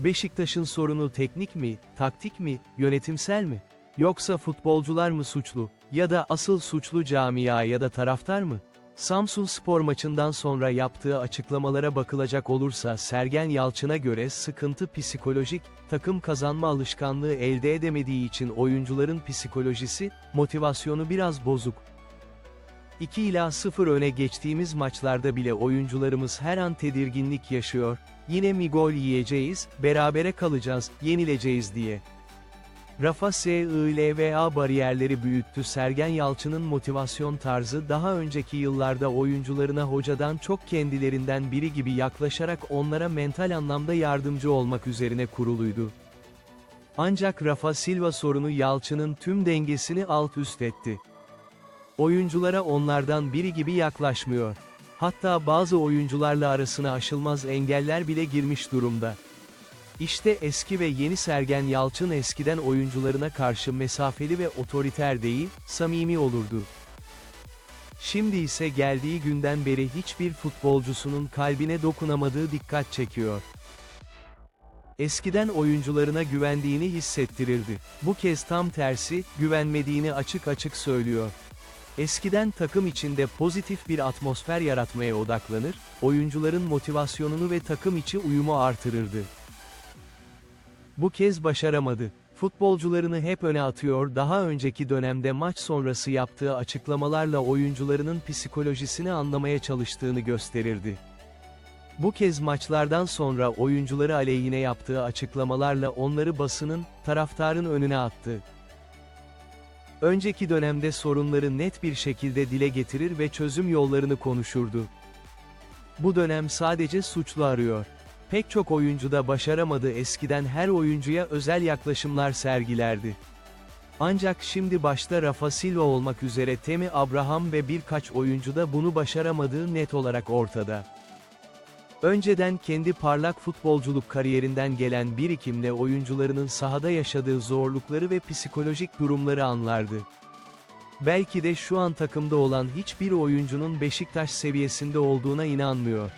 Beşiktaş'ın sorunu teknik mi, taktik mi, yönetimsel mi? Yoksa futbolcular mı suçlu? Ya da asıl suçlu camia ya da taraftar mı? Samsun spor maçından sonra yaptığı açıklamalara bakılacak olursa Sergen Yalçın'a göre sıkıntı psikolojik, takım kazanma alışkanlığı elde edemediği için oyuncuların psikolojisi, motivasyonu biraz bozuk. 2 ila 0 öne geçtiğimiz maçlarda bile oyuncularımız her an tedirginlik yaşıyor, yine mi gol yiyeceğiz, berabere kalacağız, yenileceğiz diye. Rafa SILVA bariyerleri büyüttü Sergen Yalçın'ın motivasyon tarzı daha önceki yıllarda oyuncularına hocadan çok kendilerinden biri gibi yaklaşarak onlara mental anlamda yardımcı olmak üzerine kuruluydu. Ancak Rafa Silva sorunu Yalçın'ın tüm dengesini alt üst etti. Oyunculara onlardan biri gibi yaklaşmıyor. Hatta bazı oyuncularla arasına aşılmaz engeller bile girmiş durumda. İşte eski ve yeni Sergen Yalçın eskiden oyuncularına karşı mesafeli ve otoriter değil, samimi olurdu. Şimdi ise geldiği günden beri hiçbir futbolcusunun kalbine dokunamadığı dikkat çekiyor. Eskiden oyuncularına güvendiğini hissettirirdi. Bu kez tam tersi, güvenmediğini açık açık söylüyor. Eskiden takım içinde pozitif bir atmosfer yaratmaya odaklanır, oyuncuların motivasyonunu ve takım içi uyumu artırırdı. Bu kez başaramadı. Futbolcularını hep öne atıyor daha önceki dönemde maç sonrası yaptığı açıklamalarla oyuncularının psikolojisini anlamaya çalıştığını gösterirdi. Bu kez maçlardan sonra oyuncuları aleyhine yaptığı açıklamalarla onları basının, taraftarın önüne attı. Önceki dönemde sorunları net bir şekilde dile getirir ve çözüm yollarını konuşurdu. Bu dönem sadece suçlu arıyor. Pek çok oyuncu da başaramadı eskiden her oyuncuya özel yaklaşımlar sergilerdi. Ancak şimdi başta Rafa Silva olmak üzere Temi Abraham ve birkaç oyuncu da bunu başaramadığı net olarak ortada. Önceden kendi parlak futbolculuk kariyerinden gelen birikimle oyuncularının sahada yaşadığı zorlukları ve psikolojik durumları anlardı. Belki de şu an takımda olan hiçbir oyuncunun Beşiktaş seviyesinde olduğuna inanmıyor.